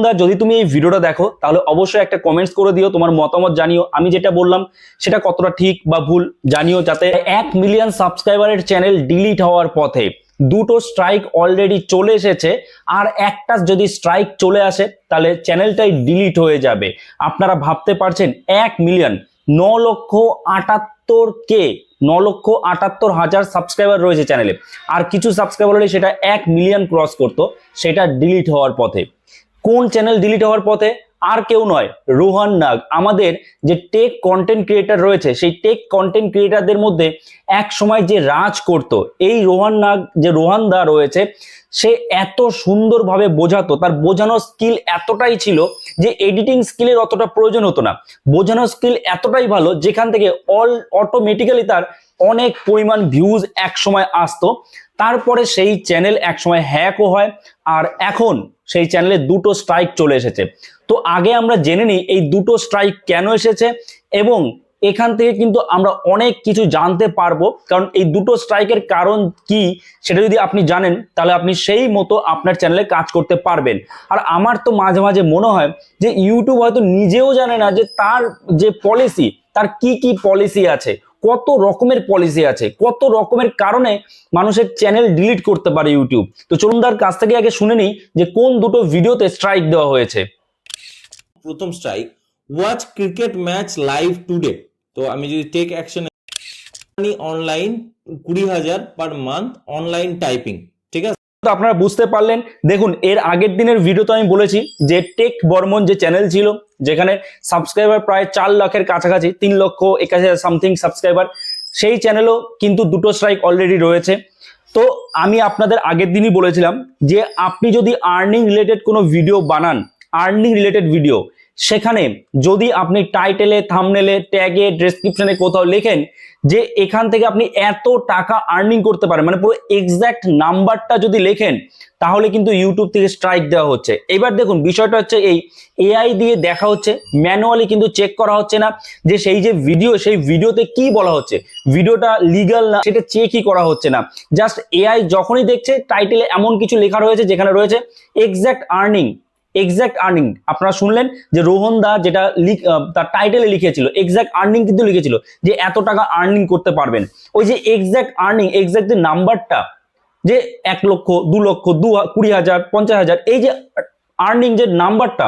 বন্ধুরা, যদি তুমি এই ভিডিওটা দেখো তাহলে অবশ্যই একটা কমেন্টস করে দিও তোমার মতামত জানিও। আমি যেটা বললাম সেটা কতটা ঠিক বা ভুল জানিও যাতে এক মিলিয়ন সাবস্ক্রাইবারের চ্যানেল ডিলিট হওয়ার পথে দুটো স্ট্রাইক অলরেডি চলে এসেছে আর একটা যদি স্ট্রাইক চলে আসে তাহলে চ্যানেলটাই ডিলিট হয়ে যাবে। আপনারা ভাবতে পারছেন এক মিলিয়ন ন লক্ষ আটাত্তর কে ন লক্ষ আটাত্তর হাজার সাবস্ক্রাইবার রয়েছে চ্যানেলে আর কিছু সাবস্ক্রাইবার হলে সেটা এক মিলিয়ন ক্রস করতো সেটা ডিলিট হওয়ার পথে। কোন চ্যানেল ডিলিট হওয়ার পথে? আর কেউ নয়, রোহান নাগ। আমাদের যে টেক কন্টেন্ট ক্রিয়েটার রয়েছে, সেই টেক কন্টেন্ট ক্রিয়েটারদের মধ্যে এক সময় যে রাজ করত, এই রোহান নাগ, যে রোহান দা রয়েছে, সে এত সুন্দরভাবে বোঝাতো, তার বোঝানোর স্কিল এতটাই ছিল যে এডিটিং স্কিলের অতটা প্রয়োজন হতো না। বোঝানোর স্কিল এতটাই ভালো, যেখান থেকে অল অটোমেটিক্যালি তার অনেক পরিমাণ ভিউজ এক সময় আসতো। তারপরে সেই চ্যানেল এক সময় হ্যাকও হয়। আর এখন সেই চ্যানেলে দুটো স্ট্রাইক চলে এসেছে। তো আগে আমরা জেনে নিই এই দুটো স্ট্রাইক কেন এসেছে এবং এখান থেকে কিন্তু আমরা অনেক কিছু জানতে পারব। কারণ এই দুটো স্ট্রাইকের কারণ কি সেটা যদি আপনি জানেন, তাহলে আপনি সেই মতো আপনার চ্যানেলে কাজ করতে পারবেন। আর আমার তো মাঝে মাঝে মনে হয় যে ইউটিউব হয়তো নিজেও জানে না যে তার যে পলিসি তার কি কি পলিসি আছে। কত রকমের পলিসি আছে, কত রকমের কারণে মানুষের চ্যানেল ডিলিট করতে পারে ইউটিউব তো চলুন তার কাছ থেকে আগে শুনে নিই যে কোন দুটো ভিডিওতে স্ট্রাইক দেওয়া হয়েছে। প্রথম strike watch cricket match live today তো আমি যদি টেক অ্যাকশন অনলাইন কুড়ি হাজার পার মান্থ অনলাইন টাইপিং ঠিক আছে? আপনারা বুঝতে পারলেন। দেখুন, এর আগের দিনের ভিডিওতে আমি বলেছি যে টেক বর্মন যে চ্যানেল ছিল, যেখানে সাবস্ক্রাইবার প্রায় চার লাখের কাছাকাছি, তিন লক্ষ একাশি সামথিং সাবস্ক্রাইবার সেই চ্যানেলও কিন্তু দুটো স্ট্রাইক অলরেডি রয়েছে। তো আমি আপনাদের আগের দিনই বলেছিলাম যে, আপনি যদি আর্নিং রিলেটেড কোনো ভিডিও বানান আর্নিং রিলেটেড ভিডিও সেখানে যদি আপনি টাইটেলে থামনেলে ট্যাগে ডেসক্রিপশনে কোথাও লেখেন যে এখান থেকে আপনি এত টাকা আর্নিং করতে পারেন মানে পুরো এক্স্যাক্ট নাম্বারটা যদি লেখেন, তাহলে কিন্তু ইউটিউব থেকে স্ট্রাইক দেওয়া হচ্ছে। এবার দেখুন, বিষয়টা হচ্ছে এই এআই দিয়ে দেখা হচ্ছে ম্যানুয়ালি কিন্তু চেক করা হচ্ছে না যে সেই যে ভিডিও সেই ভিডিওতে কি বলা হচ্ছে। ভিডিওটা লিগাল না, সেটা চেকই করা হচ্ছে না। জাস্ট এআই যখনই দেখছে টাইটেলে এমন কিছু লেখা রয়েছে যেখানে রয়েছে এক্স্যাক্ট আর্নিং এক্স্যাক্ট আর্নিং আপনারা শুনলেন যে রোহন দা যেটা তার টাইটেলে লিখেছিল এক্স্যাক্ট আর্নিং কিন্তু লিখেছিল, যে এত টাকা আর্নিং করতে পারবেন। ওই যে এক্স্যাক্ট আর্নিং এক্স্যাক্ট যে নাম্বারটা, যে এক লক্ষ, দু লক্ষ, দু কুড়ি হাজার, পঞ্চাশ হাজার, এই যে আর্নিং যে নাম্বারটা,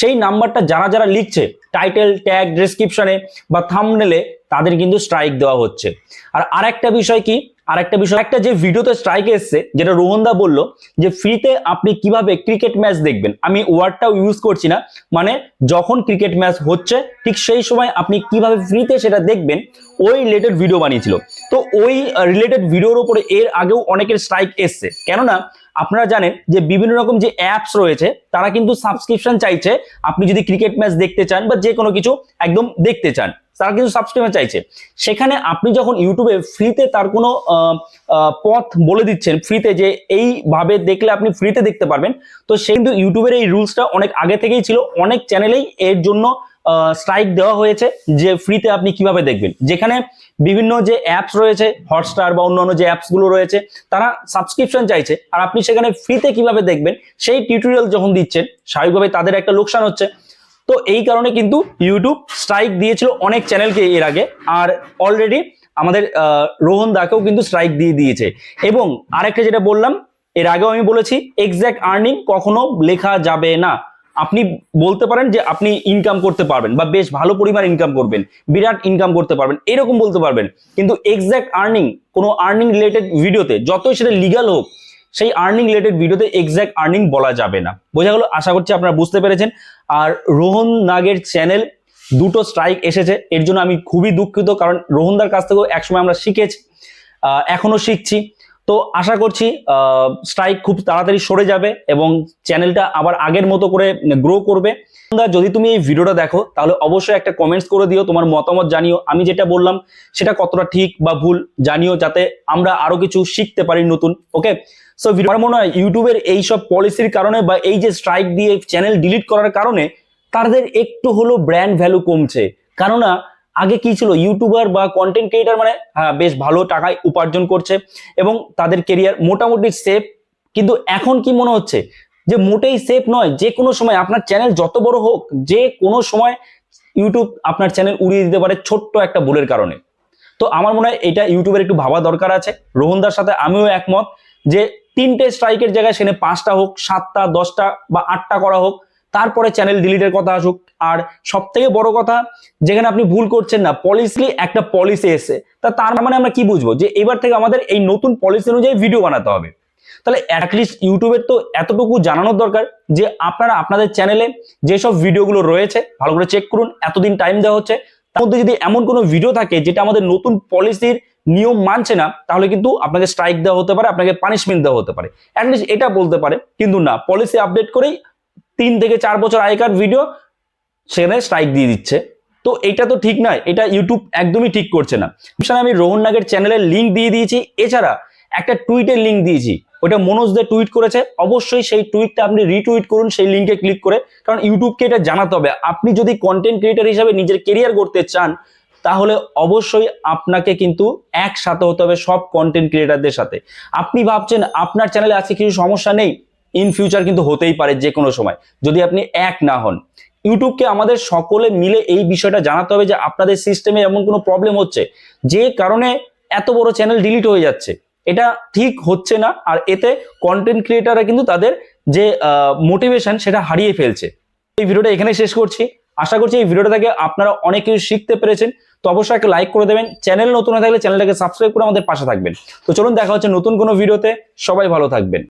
সেই নাম্বারটা যারা যারা লিখছে টাইটেল ট্যাগ ডেসক্রিপশনে বা থামনেলে তাদের কিন্তু স্ট্রাইক দেওয়া হচ্ছে। আর আরেকটা বিষয় কি? আরেকটা বিষয় একটা যে ভিডিওতে স্ট্রাইক এসছে, যেটা রোহনদা বলল যে ফ্রিতে আপনি কীভাবে ক্রিকেট ম্যাচ দেখবেন। আমি ওয়ার্ডটাও ইউজ করছি না মানে যখন ক্রিকেট ম্যাচ হচ্ছে, ঠিক সেই সময় আপনি কীভাবে ফ্রিতে সেটা দেখবেন, ওই রিলেটেড ভিডিও বানিয়েছিল। তো ওই রিলেটেড ভিডিওর উপরে এর আগেও অনেকের স্ট্রাইক এসছে। কেননা, আপনারা জানেন যে বিভিন্ন রকম যে অ্যাপস রয়েছে, তারা কিন্তু সাবস্ক্রিপশন চাইছে, আপনি যদি ক্রিকেট ম্যাচ দেখতে চান বা যে কোনো কিছু একদম দেখতে চান। তারা কিন্তু সাবস্ক্রিপশন চাইছে। সেখানে আপনি যখন ইউটিউবে ফ্রিতে তার কোনো পথ বলে দিচ্ছেন ফ্রিতে যে এইভাবে দেখলে আপনি ফ্রিতে দেখতে পারবেন, তো সেই কিন্তু ইউটিউবের এই রুলসটা অনেক আগে থেকেই ছিল। অনেক চ্যানেলেই এর জন্য স্ট্রাইক দেওয়া হয়েছে যে ফ্রিতে আপনি কীভাবে দেখবেন। যেখানে বিভিন্ন যে অ্যাপস রয়েছে হটস্টার বা অন্যান্য যে অ্যাপসগুলো রয়েছে, তারা সাবস্ক্রিপশন চাইছে। আর আপনি সেখানে ফ্রিতে কীভাবে দেখবেন, সেই টিউটোরিয়াল যখন দিচ্ছেন স্বাভাবিকভাবে তাদের একটা লোকসান হচ্ছে। তো এই কারণে কিন্তু ইউটিউব স্ট্রাইক দিয়েছিল অনেক চ্যানেলকে এর আগে। আর অলরেডি আমাদের রোহন দাকেও কিন্তু স্ট্রাইক দিয়ে দিয়েছে। এবং আরেকটা যেটা বললাম, এর আগেও আমি বলেছি এক্স্যাক্ট আর্নিং কখনো লেখা যাবে না। আপনি বলতে পারেন যে আপনি ইনকাম করতে পারবেন বা বেশ ভালো পরিমাণ ইনকাম করবেন, বিরাট ইনকাম করতে পারবেন, এরকম বলতে পারবেন। কিন্তু এক্স্যাক্ট আর্নিং কোনো আর্নিং রিলেটেড ভিডিওতে যতই সেটা লিগাল হোক সেই আর্নিং রিলেটেড ভিডিওতে এক্স্যাক্ট আর্নিং বলা যাবে না। বোঝা গেল? আশা করছি আপনারা বুঝতে পেরেছেন। আর রোহন নাগের চ্যানেল দুটো স্ট্রাইক এসেছে। এর জন্য আমি খুবই দুঃখিত, কারণ রোহনদার কাছ থেকেও একসময় আমরা শিখেছি এখনও শিখছি। তো আশা করছি স্ট্রাইক খুব তাড়াতাড়ি সরে যাবে এবং চ্যানেলটা আবার আগের মতো করে গ্রো করবে। যদি তুমি এই ভিডিওটা দেখো, তাহলে অবশ্যই একটা কমেন্টস করে দিও, তোমার মতামত জানিও। আমি যেটা বললাম, সেটা কতটা ঠিক বা ভুল জানিও, যাতে আমরা আরও কিছু শিখতে পারি নতুন ওকে সো আমার মনে হয় ইউটিউবের এইসব পলিসির কারণে বা এই যে স্ট্রাইক দিয়ে চ্যানেল ডিলিট করার কারণে, তাদের একটু হলো ব্র্যান্ড ভ্যালু কমছে। কেননা আগে কি ছিল? ইউটিউবার বা কন্টেন্ট ক্রিয়েটার মানে হ্যাঁ বেশ ভালো টাকায় উপার্জন করছে এবং তাদের কেরিয়ার মোটামুটি সেফ কিন্তু এখন কি মনে হচ্ছে? যে মোটেই সেফ নয়, যে কোনো সময় আপনার চ্যানেল যত বড় হোক, যে কোনো সময় ইউটিউব আপনার চ্যানেল উড়িয়ে দিতে পারে ছোট্ট একটা ভুলের কারণে। তো আমার মনে হয় এটা ইউটিউবের একটু ভাবা দরকার আছে। রোহনদার সাথে আমিও একমত যে তিনটে স্ট্রাইকের জায়গায় সেখানে পাঁচটা হোক, সাতটা, দশটা বা আটটা করা হোক তারপরে চ্যানেল ডিলিটের কথা আসুক। আর সব থেকে বড় কথা, যেখানে আপনি ভুল করছেন না পলিসি একটা পলিসি এসে তা তার মানে আমরা কি বুঝব? যে এবার থেকে আমাদের এই নতুন পলিসি অনুযায়ী ভিডিও বানাতে হবে। তাহলে অ্যাটলিস্ট ইউটিউবের তো এতটুকু জানানোর দরকার যে আপনারা আপনাদের চ্যানেলে যেসব ভিডিওগুলো রয়েছে, ভালো করে চেক করুন, এতদিন টাইম দেওয়া হচ্ছে। তার মধ্যে যদি এমন কোনো ভিডিও থাকে যেটা আমাদের নতুন পলিসির নিয়ম মানছে না, তাহলে কিন্তু আপনাকে স্ট্রাইক দেওয়া হতে পারে, আপনাকে পানিশমেন্ট দেওয়া হতে পারে। অ্যাটলিস্ট এটা বলতে পারে। কিন্তু না পলিসি আপডেট করেই তিন থেকে চার বছর আগেকার ভিডিও সেখানে স্ট্রাইক দিয়ে দিচ্ছে। তো এটা তো ঠিক নয়, এটা ইউটিউব একদমই ঠিক করছে না। সেখানে আমি রোহন নাগের চ্যানেলের লিঙ্ক দিয়ে দিয়েছি, এছাড়া একটা টুইটের লিঙ্ক দিয়েছি। ওটা মনোজ দে টুইট করেছে, অবশ্যই সেই টুইটটা আপনি রিটুইট করুন, সেই লিঙ্কে ক্লিক করে, কারণ ইউটিউবকে এটা জানাতে হবে। আপনি যদি কন্টেন্ট ক্রিয়েটার হিসাবে নিজের কেরিয়ার করতে চান, তাহলে অবশ্যই আপনাকে কিন্তু একসাথে হতে হবে সব কন্টেন্ট ক্রিয়েটারদের সাথে। আপনি ভাবছেন আপনার চ্যানেলে আজকে কিছু সমস্যা নেই ইন ফিউচার কিন্তু হতেই পারে যে কোনো সময়। যদি আপনি এক না হন। ইউটিউবকে আমাদের সকলে মিলে এই বিষয়টা জানাতে হবে যে আপনাদের সিস্টেমে এমন কোনো প্রবলেম হচ্ছে, যে কারণে এত বড় চ্যানেল ডিলিট হয়ে যাচ্ছে। এটা ঠিক হচ্ছে না, আর এতে কন্টেন্ট ক্রিয়েটাররা কিন্তু তাদের যে মোটিভেশন সেটা হারিয়ে ফেলছে। এই ভিডিওটা এখানে শেষ করছি। আশা করছি এই ভিডিওটা থেকে আপনারা অনেক কিছু শিখতে পেরেছেন। তো অবশ্যই একটা লাইক করে দেবেন। চ্যানেল নতুন হয়ে থাকলে চ্যানেলটাকে সাবস্ক্রাইব করে আমাদের পাশে থাকবেন। তো চলুন দেখা হচ্ছে নতুন কোনো ভিডিওতে। সবাই ভালো থাকবেন।